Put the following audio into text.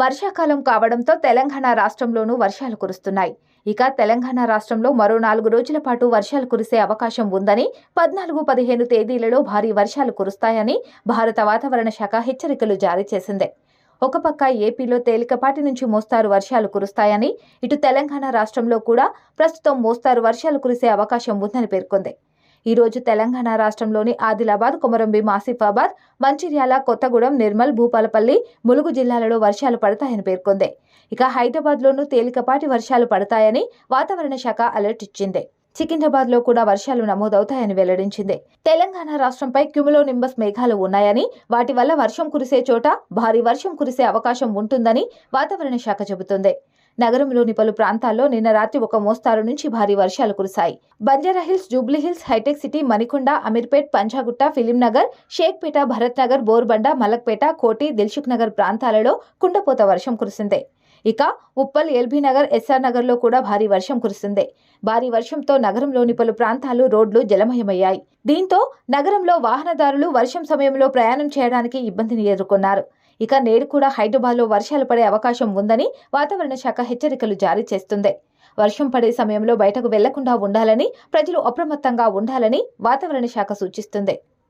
వర్షాకాలం కావడంతో తెలంగాణ రాష్ట్రంలోనూ వర్షాలు కురుస్తున్నాయి. ఇక తెలంగాణ రాష్ట్రంలో మరో నాలుగు రోజుల పాటు వర్షాలు కురిసే అవకాశం ఉందని పద్నాలుగు పదిహేను తేదీలలో భారీ వర్షాలు కురుస్తాయని భారత వాతావరణ శాఖ హెచ్చరికలు జారీ చేసింది. ఒక పక్క ఏపీలో తేలికపాటి నుంచి మోస్తారు వర్షాలు కురుస్తాయని ఇటు తెలంగాణ రాష్ట్రంలో కూడా ప్రస్తుతం మోస్తారు వర్షాలు కురిసే అవకాశం ఉందని పేర్కొంది. ఈరోజు తెలంగాణ రాష్ట్రంలోని ఆదిలాబాద్ కొమరంభీం ఆసిఫాబాద్ మంచిర్యాల కొత్తగూడెం నిర్మల్ భూపాలపల్లి ములుగు జిల్లాలలో వర్షాలు పడతాయని పేర్కొంది. ఇక హైదరాబాద్లోనూ తేలికపాటి వర్షాలు పడతాయని వాతావరణ శాఖ అలర్ట్ ఇచ్చింది. సికింద్రాబాద్లో కూడా వర్షాలు నమోదవుతాయని వెల్లడించింది. తెలంగాణ రాష్ట్రంపై క్యుములో నింబస్ మేఘాలు ఉన్నాయని వాటి వల్ల వర్షం కురిసే చోట భారీ వర్షం కురిసే అవకాశం ఉంటుందని వాతావరణ శాఖ చెబుతుంది. నగరంలోని పలు ప్రాంతాల్లో నిన్న రాత్రి ఒక మోస్తారు నుంచి భారీ వర్షాలు కురిశాయి. బంజారాహిల్స్ జూబ్లీహిల్స్ హైటెక్ సిటీ మణికొండ అమీర్పేట్ పంజాగుట్ట ఫిలింనగర్ షేక్పేట భరత్ నగర్ బోర్బండ మలక్పేట కోటి దిల్సుఖ్ నగర్ ప్రాంతాలలో కుండపోత వర్షం కురిసింది. ఇక ఉప్పల్ ఎల్బీ నగర్ ఎస్ఆర్ నగర్లో కూడా భారీ వర్షం కురిసింది. భారీ వర్షంతో నగరంలోని పలు ప్రాంతాలు రోడ్లు జలమయమయ్యాయి. దీంతో నగరంలో వాహనదారులు వర్షం సమయంలో ప్రయాణం చేయడానికి ఇబ్బందిని ఎదుర్కొన్నారు. ఇక నేడు కూడా హైదరాబాద్లో వర్షాలు పడే అవకాశం ఉందని వాతావరణ శాఖ హెచ్చరికలు జారీ చేస్తుంది. వర్షం పడే సమయంలో బయటకు వెళ్ళకుండా ఉండాలని ప్రజలు అప్రమత్తంగా ఉండాలని వాతావరణ శాఖ సూచిస్తుంది.